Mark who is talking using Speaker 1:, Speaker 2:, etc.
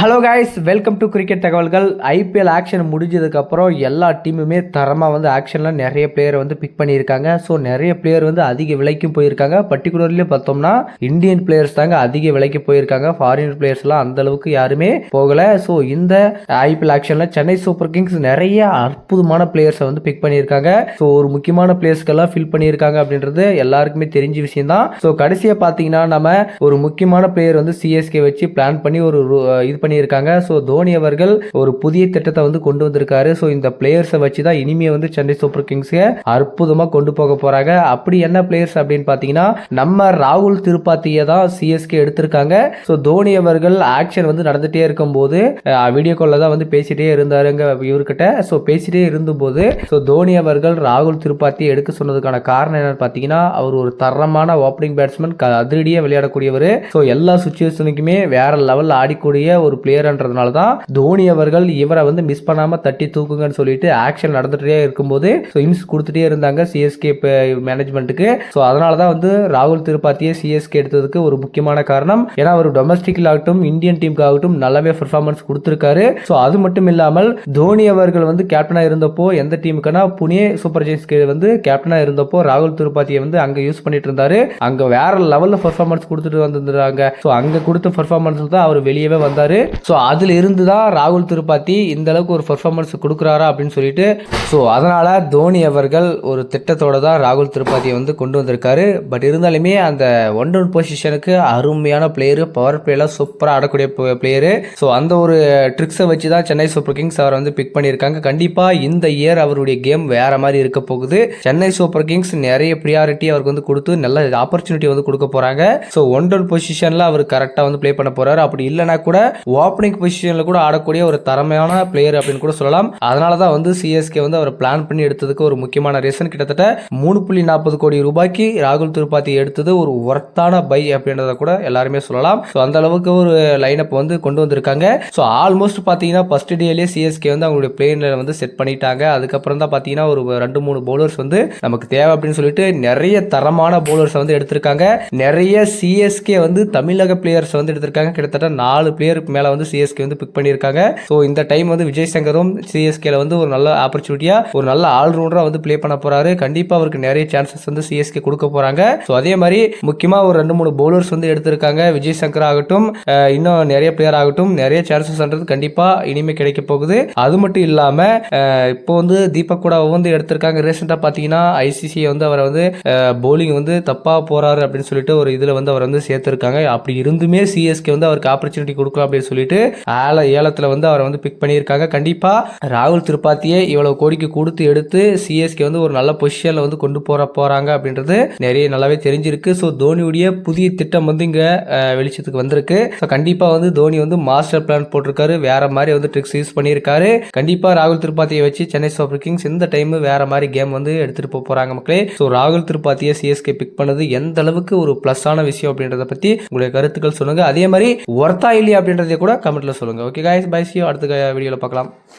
Speaker 1: Hello guys welcome to cricket தகவல்கள் IPL auction முடிஞ்சதுக்கப்புறம் எல்லா டீமுமே தரமாக வந்து ஆக்ஷனில் நிறைய பிளேயரை வந்து பிக் பண்ணியிருக்காங்க. ஸோ நிறைய பிளேயர் வந்து அதிக விலைக்கும் போயிருக்காங்க. பர்டிகுலர்லி பார்த்தோம்னா இந்தியன் பிளேயர்ஸ் தாங்க அதிக விலைக்கு போயிருக்காங்க. ஃபாரின் பிளேயர்ஸ்லாம் அந்த அளவுக்கு யாருமே போகலை. ஸோ இந்த ஐபிஎல் ஆக்ஷனில் சென்னை சூப்பர் கிங்ஸ் நிறைய அற்புதமான பிளேயர்ஸை வந்து பிக் பண்ணியிருக்காங்க. ஸோ ஒரு முக்கியமான பிளேயர்ஸ்க்கெல்லாம் ஃபில் பண்ணியிருக்காங்க அப்படின்றது எல்லாருக்குமே தெரிஞ்ச விஷயம் தான் ஸோ கடைசியாக பார்த்தீங்கன்னா நம்ம ஒரு முக்கியமான பிளேயர் வந்து சிஎஸ்கே வச்சு பிளான் பண்ணி ஒரு இது பண்ணி பண்ணியிருக்காங்க. ஸோ தோனி அவர்கள் ஒரு புதிய திட்டத்தை வந்து கொண்டு வந்திருக்காரு. ஸோ இந்த பிளேயர்ஸை வச்சு தான் இனிமே வந்து சென்னை சூப்பர் கிங்ஸை அற்புதமாக கொண்டு போக போறாங்க. அப்படி என்ன பிளேயர்ஸ் அப்படின்னு பார்த்தீங்கன்னா நம்ம ராகுல் திருப்பாத்தியை தான் சிஎஸ்கே எடுத்திருக்காங்க. ஸோ தோனி அவர்கள் ஆக்ஷன் வந்து நடந்துகிட்டே இருக்கும்போது வீடியோ காலில் தான் வந்து பேசிகிட்டே இருந்தாருங்க இவர்கிட்ட. ஸோ பேசிகிட்டே இருந்தபோது ஸோ தோனி அவர்கள் ராகுல் திருப்பாத்தியை எடுக்க சொன்னதுக்கான காரணம் என்னன்னு பார்த்தீங்கன்னா அவர் ஒரு தரமான ஓப்பனிங் பேட்ஸ்மேன் அதிரடியாக விளையாடக்கூடியவர். ஸோ எல்லா சுச்சுவேஷனுக்குமே வேற லெவலில் ஆடிக்கூடிய ஒரு பிளேயர்ன்றதுனால தான் தோனி அவர்கள் இவரை வந்து மிஸ் பண்ணாமல் தட்டி தூக்குங்கன்னு சொல்லிட்டு ஆக்ஷன் நடந்துகிட்டே இருக்கும்போது ஸோ இன்ஸ் கொடுத்துட்டே இருந்தாங்க சிஎஸ்கே மேனேஜ்மெண்ட்டுக்கு ஸோ அதனால தான் வந்து ராகுல் திருப்பாத்தியை சிஎஸ்கே எடுத்ததுக்கு ஒரு முக்கியமான காரணம். ஏன்னா அவர் டொமஸ்டிக்கில் ஆகட்டும் இந்தியன் டீமுக்கு ஆகட்டும் நல்லாவே பெர்ஃபார்மன்ஸ் கொடுத்துருக்காரு. ஸோ அது மட்டும் இல்லாமல் தோனி அவர்கள் வந்து கேப்டனாக இருந்தப்போ எந்த டீமுக்குன்னா புனே சூப்பர் ஜெயின்ஸ்க்கு வந்து கேப்டனாக இருந்தப்போ ராகுல் திருப்பாத்தியை வந்து அங்கே யூஸ் பண்ணிட்டு இருந்தாரு. அங்கே வேற லெவலில் பெர்ஃபார்மன்ஸ் கொடுத்துட்டு வந்திருந்தாங்க. ஸோ அங்கே கொடுத்த பெர்ஃபார்மன்ஸ் தான் அவர் வெளியவே வந்தார். ஸோ அதில் இருந்து தான் ராகுல் திருப்பாத்தி இந்த அளவுக்கு ஒரு பெர்ஃபார்மன்ஸ் கொடுக்குறாரா அப்படின்னு சொல்லிட்டு ஸோ அதனால் தோனி அவர்கள் ஒரு திட்டத்தோட தான் ராகுல் திருப்பாத்தியை வந்து கொண்டு வந்திருக்காரு. பட் இருந்தாலுமே அந்த ஒன் டவுன் பொசிஷனுக்கு அருமையான பிளேயரு பவர் பிளேல சூப்பராக ஆடக்கூடிய பிளேயரு ஸோ அந்த ஒரு ட்ரிக்ஸை வச்சு தான் சென்னை சூப்பர் கிங்ஸ் அவரை வந்து பிக் பண்ணியிருக்காங்க. கண்டிப்பாக இந்த இயர் அவருடைய கேம் வேற மாதிரி இருக்க போகுது. சென்னை சூப்பர் கிங்ஸ் நிறைய ப்ரியாரிட்டி அவருக்கு வந்து கொடுத்து நல்ல ஆப்பர்ச்சுனிட்டி வந்து கொடுக்க போகிறாங்க ஸோ ஒன் டவுன் பொசிஷனில் அவர் கரெக்டாக வந்து ப்ளே பண்ண போறாரு. அப்படி இல்லைனா கூட ஓப்பனிங் பொசிஷனில் கூட ஆடக்கூடிய ஒரு தரமையான பிளேயர் அப்படின்னு கூட சொல்லலாம். அதனால தான் வந்து சிஎஸ்கே வந்து அவர் பிளான் பண்ணி எடுத்ததுக்கு ஒரு முக்கியமான ரீசன் கிட்டத்தட்ட மூணு புள்ளி நாற்பது கோடி ரூபாய்க்கு ராகுல் திருப்பாத்தி எடுத்தது ஒரு ஒர்த்தான பை அப்படின்றத கூட எல்லாருமே சொல்லலாம். ஸோ அந்த அளவுக்கு ஒரு லைனப் வந்து கொண்டு வந்திருக்காங்க. ஸோ ஆல்மோஸ்ட் பார்த்தீங்கன்னா ஃபர்ஸ்ட் டேலேயே சிஎஸ்கே வந்து அவங்களுடைய பிளேயர்ல வந்து செட் பண்ணிட்டாங்க. அதுக்கப்புறம் தான் பார்த்தீங்கன்னா ஒரு ரெண்டு மூணு பவுலர்ஸ் வந்து நமக்கு தேவை அப்படின்னு சொல்லிட்டு நிறைய தரமான பவுலர்ஸ் வந்து எடுத்திருக்காங்க. நிறைய சிஎஸ்கே வந்து தமிழக பிளேயர்ஸ் வந்து எடுத்திருக்காங்க. கிட்டத்தட்ட நாலு பிளேயருக்கு மேலே வந்து சிஎஸ்கே வந்து பிக் பண்ணியிருக்காங்க. ஸோ இந்த டைம் வந்து விஜய் சங்கரும் சிஎஸ்கேல வந்து ஒரு நல்ல ஆப்பர்ச்சுனிட்டியா ஒரு நல்ல ஆல்ரவுண்டரா வந்து ப்ளே பண்ண போறாரு. கண்டிப்பா அவருக்கு நிறைய சான்சஸ் வந்து சிஎஸ்கே கொடுக்க போறாங்க. ஸோ அதே மாதிரி முக்கியமா ஒரு ரெண்டு மூணு பவுலர்ஸ் வந்து எடுத்திருக்காங்க. விஜய் சங்கர் ஆகட்டும் இன்னும் நிறைய பிளேயர் ஆகட்டும் நிறைய சான்சஸ்ன்றது கண்டிப்பா இனிமே கிடைக்க போகுது. அது மட்டும் இல்லாம இப்போ வந்து தீபக் கூட வந்து எடுத்திருக்காங்க. ரீசெண்டா பாத்தீங்கன்னா ஐசிசி வந்து அவரை வந்து பவுலிங் வந்து தப்பா போறாரு அப்படின்னு சொல்லிட்டு ஒரு இதுல வந்து அவர் வந்து சேர்த்திருக்காங்க. அப்படி இருந்துமே சிஎஸ்கே வந்து அவருக்கு ஆப்பர்ச்சுனிட்டி கொடுக்கலாம் அப்படின்னு சொல்லிட்டு ஆல ஏலத்தில் வந்து அவரை வந்து பிக் பண்ணியிருக்காங்க. கண்டிப்பாக ராகுல் திருப்பாத்தியை இவ்வளவு கோடிக்கு கொடுத்து எடுத்து சிஎஸ்கே வந்து ஒரு நல்ல பொசிஷனில் வந்து கொண்டு போற போறாங்க அப்படின்றது நிறைய நல்லாவே தெரிஞ்சிருக்கு. ஸோ தோனியுடைய புதிய திட்டம் வந்து இங்க வெளிச்சத்துக்கு வந்திருக்கு. ஸோ கண்டிப்பாக வந்து தோனி வந்து மாஸ்டர் பிளான் போட்டிருக்காரு. வேற மாதிரி வந்து ட்ரிக்ஸ் யூஸ் பண்ணியிருக்காரு. கண்டிப்பாக ராகுல் திருப்பாத்தியை வச்சு சென்னை சூப்பர் கிங்ஸ் இந்த டைம் வேற மாதிரி கேம் வந்து எடுத்துட்டு போக போறாங்க மக்களே. ஸோ ராகுல் திருப்பாத்தியை சிஎஸ்கே பிக் பண்ணது எந்த அளவுக்கு ஒரு பிளஸ் ஆன விஷயம் அப்படின்றத பத்தி உங்களுடைய கருத்துக்கள் சொல்லுங்க. அதே மாதிரி ஒர்த்தா இல்லையா அப்படின்றத கூட கமெண்ட்டில் சொல்லுங்க. ஓகே காய்ஸ் பை சியோ அடுத்த uh, வீடியோவில் பார்க்கலாம்.